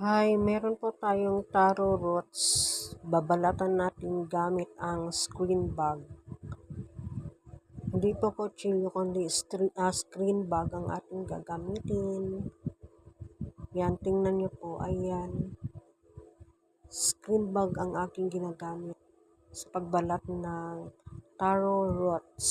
Hi, meron po tayong taro roots. Babalatan natin gamit ang screen bag. Hindi po kutsilyo kundi stri- ah, screen bag ang ating gagamitin. Yan, tingnan niyo po. Ayan. Screen bag ang aking ginagamit sa pagbalat ng taro roots.